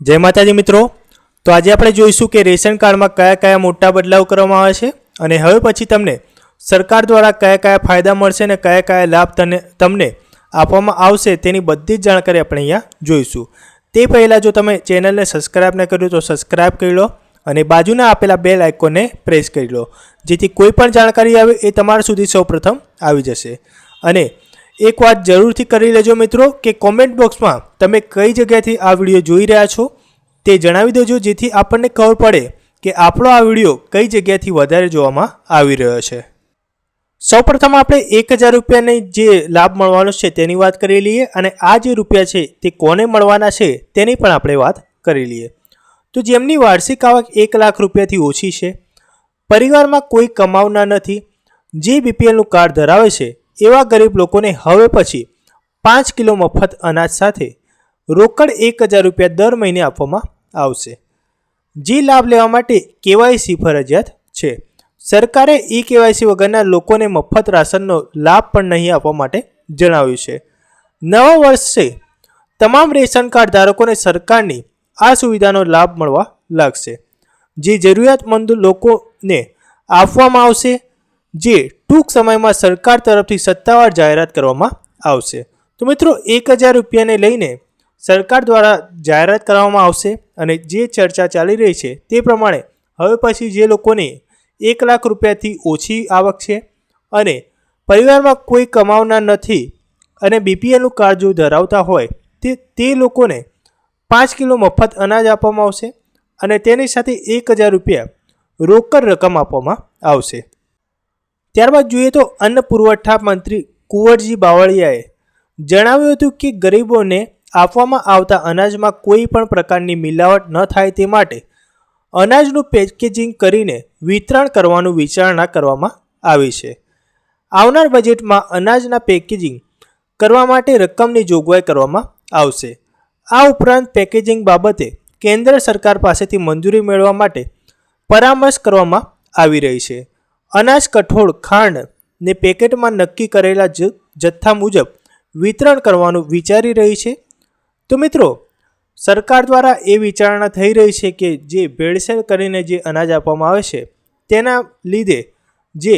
જય માતાજી મિત્રો. તો આજે આપણે જોઈશું કે રેશન કાર્ડમાં કયા કયા મોટા બદલાવ કરવામાં આવે છે અને હવે પછી તમને સરકાર દ્વારા કયા કયા ફાયદા મળશે અને કયા કયા લાભ તને, તમને આપવામાં આવશે તેની બધી જ જાણકારી આપણે અહીંયા જોઈશું. તે પહેલાં જો તમે ચેનલને સબસ્ક્રાઇબ ન કર્યું તો સબસ્ક્રાઇબ કરી લો અને બાજુના આપેલા બેલ આઇકોનને પ્રેસ કરી લો, જેથી કોઈ પણ જાણકારી આવે એ તમારા સુધી સૌપ્રથમ આવી જશે. અને એક વાત જરૂરથી કરી લેજો મિત્રો કે કોમેન્ટ બોક્સમાં તમે કઈ જગ્યાથી આ વીડિયો જોઈ રહ્યા છો તે જણાવી દેજો જેથી આપણને ખબર પડે કે આપણો આ વીડિયો કઈ જગ્યાથી વધારે જોવામાં આવી રહ્યો છે. સૌપ્રથમ આપણે એક હજાર રૂપિયાની જે લાભ મળવાનો છે તેની વાત કરી લઈએ અને આ જે રૂપિયા છે તે કોને મળવાના છે તેની પણ આપણે વાત કરી લઈએ. તો જેમની વાર્ષિક આવક એક લાખ રૂપિયાથી ઓછી છે, પરિવારમાં કોઈ કમાવના નથી, જે બીપીએલનું કાર્ડ ધરાવે છે એવા ગરીબ લોકોને હવે પછી પાંચ કિલો મફત અનાજ સાથે રોકડ એક હજાર રૂપિયા દર મહિને આપવામાં આવશે. જે લાભ લેવા માટે કેવાયસી ફરજિયાત છે. સરકારે ઈ કેવાયસી વગરના લોકોને મફત રાશનનો લાભ પણ નહીં આપવા માટે જણાવ્યું છે. નવા વર્ષે તમામ રેશન કાર્ડ ધારકોને સરકારની આ સુવિધાનો લાભ મળવા લાગશે. જે જરૂરિયાતમંદ લોકોને આપવામાં આવશે જે ટૂંક સમયમાં સરકાર તરફથી સત્તાવાર જાહેરાત કરવામાં આવશે. તો મિત્રો, એક હજાર રૂપિયાને લઈને સરકાર દ્વારા જાહેરાત કરવામાં આવશે અને જે ચર્ચા ચાલી રહી છે તે પ્રમાણે હવે પછી જે લોકોને એક લાખ રૂપિયાથી ઓછી આવક છે અને પરિવારમાં કોઈ કમાવનાર નથી અને બીપીએલનું કાર્ડ જો ધરાવતા હોય, તે તે લોકોને પાંચ કિલો મફત અનાજ આપવામાં આવશે અને તેની સાથે એક હજાર રૂપિયા રોકડ રકમ આપવામાં આવશે. ત્યારબાદ જોઈએ તો અન્ન પુરવઠા મંત્રી કુંવરજી બાવળિયાએ જણાવ્યું હતું કે ગરીબોને આપવામાં આવતા અનાજમાં કોઈ પણ પ્રકારની મિલાવટ ન થાય તે માટે અનાજનું પેકેજિંગ કરીને વિતરણ કરવાનું વિચારણા કરવામાં આવી છે. આવનાર બજેટમાં અનાજના પેકેજિંગ કરવા માટે રકમની જોગવાઈ કરવામાં આવશે. આ ઉપરાંત પેકેજિંગ બાબતે કેન્દ્ર સરકાર પાસેથી મંજૂરી મેળવવા માટે પરામર્શ કરવામાં આવી રહી છે. અનાજ કઠોળ ખાંડ ને પેકેટમાં નક્કી કરેલા જથ્થા મુજબ વિતરણ કરવાનું વિચારી રહી છે. તો મિત્રો, સરકાર દ્વારા એ વિચારણા થઈ રહી છે કે જે ભેળસેળ કરીને જે અનાજ આપવામાં આવે છે, તેના લીધે જે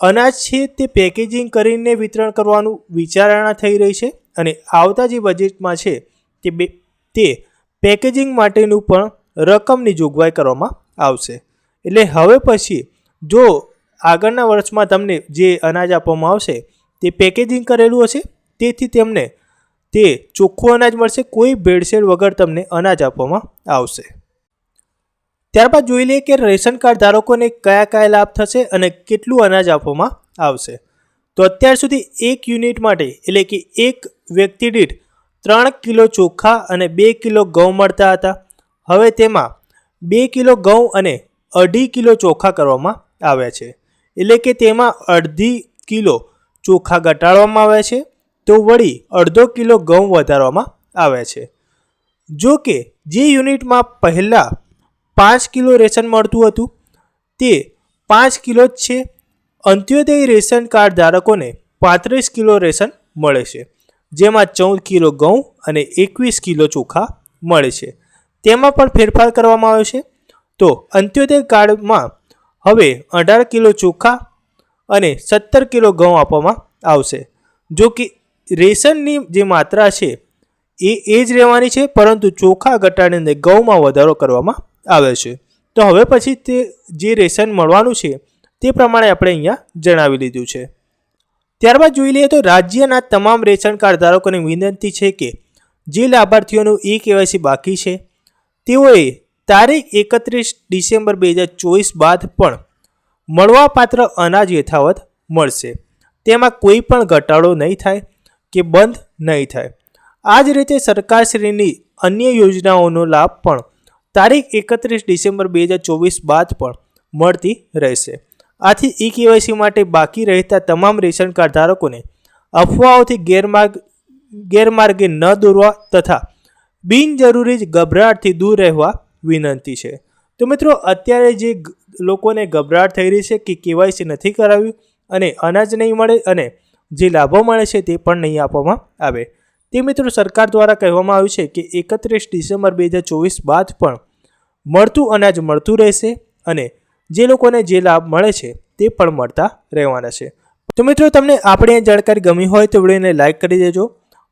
અનાજ છે તે પેકેજિંગ કરીને વિતરણ કરવાનું વિચારણા થઈ રહી છે અને આવતા જે બજેટમાં છે તે બે, તે પેકેજિંગ માટેનું પણ રકમની જોગવાઈ કરવામાં આવશે. એટલે હવે પછી જો આગળના વર્ષમાં તમને જે અનાજ આપવામાં આવશે, તે પેકેજિંગ કરેલું હશે. તેથી તેમને તે ચોખ્ખું અનાજ મળશે. કોઈ ભેળસેળ વગર તમને અનાજ આપવામાં આવશે. ત્યારબાદ જોઈ લઈએ કે રેશન કાર્ડ ધારકોને કયા કયા લાભ થશે અને કેટલું અનાજ આપવામાં આવશે. તો અત્યાર સુધી એક યુનિટ માટે, એટલે કે એક વ્યક્તિ દીઠ ત્રણ કિલો ચોખા અને બે કિલો ઘઉં મળતા હતા. હવે તેમાં બે કિલો ઘઉં અને અઢી કિલો ચોખા કરવામાં આવ્યા છે. એટલે કે તેમાં અડધી કિલો ચોખા ઘટાડવામાં આવે છે, તો વળી અડધો કિલો ઘઉં વધારવામાં આવે છે. જો કે જે યુનિટમાં પહેલાં પાંચ કિલો રેશન મળતું હતું, તે પાંચ કિલો જ છે. અંત્યોદય રેશન કાર્ડ ધારકોને પાંત્રીસ કિલો રેશન મળે છે, જેમાં ચૌદ કિલો ઘઉં અને એકવીસ કિલો ચોખા મળે છે. તેમાં પણ ફેરફાર કરવામાં આવ્યો છે. તો અંત્યોદય કાર્ડમાં હવે અઢાર કિલો ચોખા અને સત્તર કિલો ઘઉં આપવામાં આવશે. જો કે રેશનની જે માત્રા છે, એ એ જ રહેવાની છે, પરંતુ ચોખા ઘટાડીને ઘઉંમાં વધારો કરવામાં આવે છે. તો હવે પછી તે જે રેશન મળવાનું છે, તે પ્રમાણે આપણે અહીંયા જણાવી લીધું છે. ત્યારબાદ જોઈ લઈએ તો રાજ્યના તમામ રેશન કાર્ડ ધારકોને વિનંતી છે કે જે લાભાર્થીઓનું ઈ કેવાયસી બાકી છે, તેઓએ તારીખ એકત્રીસ ડિસેમ્બર બે હજાર ચોવીસ બાદ પણ મળવાપાત્ર અનાજ યથાવત મળશે. તેમાં કોઈ પણ ઘટાડો નહીં થાય કે બંધ નહીં થાય. આ જ રીતે સરકારશ્રીની અન્ય યોજનાઓનો લાભ પણ તારીખ એકત્રીસ ડિસેમ્બર બે હજાર ચોવીસ બાદ પણ મળતી રહેશે. આથી ઈ કેવાયસી માટે બાકી રહેતા તમામ રેશન કાર્ડ ધારકોને અફવાઓથી ગેરમાર્ગ, ગેરમાર્ગે ન દોરવા તથા બિનજરૂરી જ ગભરાટથી દૂર રહેવા વિનંતી છે. તો મિત્રો, અત્યારે જે લોકોને ગભરાટ થઈ રહી છે કે કેવાયસી નથી કરાવ્યું અને અનાજ નહીં મળે અને જે લાભો મળે છે તે પણ નહીં આપવામાં આવે. તે મિત્રો, સરકાર દ્વારા કહેવામાં આવ્યું છે કે એકત્રીસ ડિસેમ્બર બે હજાર ચોવીસ બાદ પણ મળતું અનાજ મળતું રહેશે અને જે લોકોને જે લાભ મળે છે તે પણ મળતા રહેવાના છે. તો મિત્રો, તમને આપણી આ જાણકારી ગમી હોય તો વિડીયોને લાઇક કરી દેજો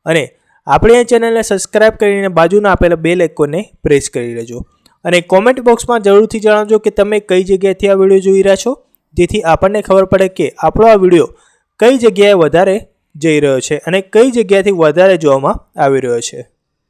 અને આપણી આ ચેનલને સબસ્ક્રાઇબ કરીને બાજુના આપેલા બે લેકોને પ્રેસ કરી લેજો. અને કોમેન્ટ બોક્સમાં જરૂરથી જણાવજો કે તમે કઈ જગ્યાએથી આ વીડિયો જોઈ રહ્યા છો, જેથી આપણને ખબર પડે કે આપણો આ વીડિયો કઈ જગ્યાએ વધારે જઈ રહ્યો છે અને કઈ જગ્યાએથી વધારે જોવામાં આવી રહ્યો છે.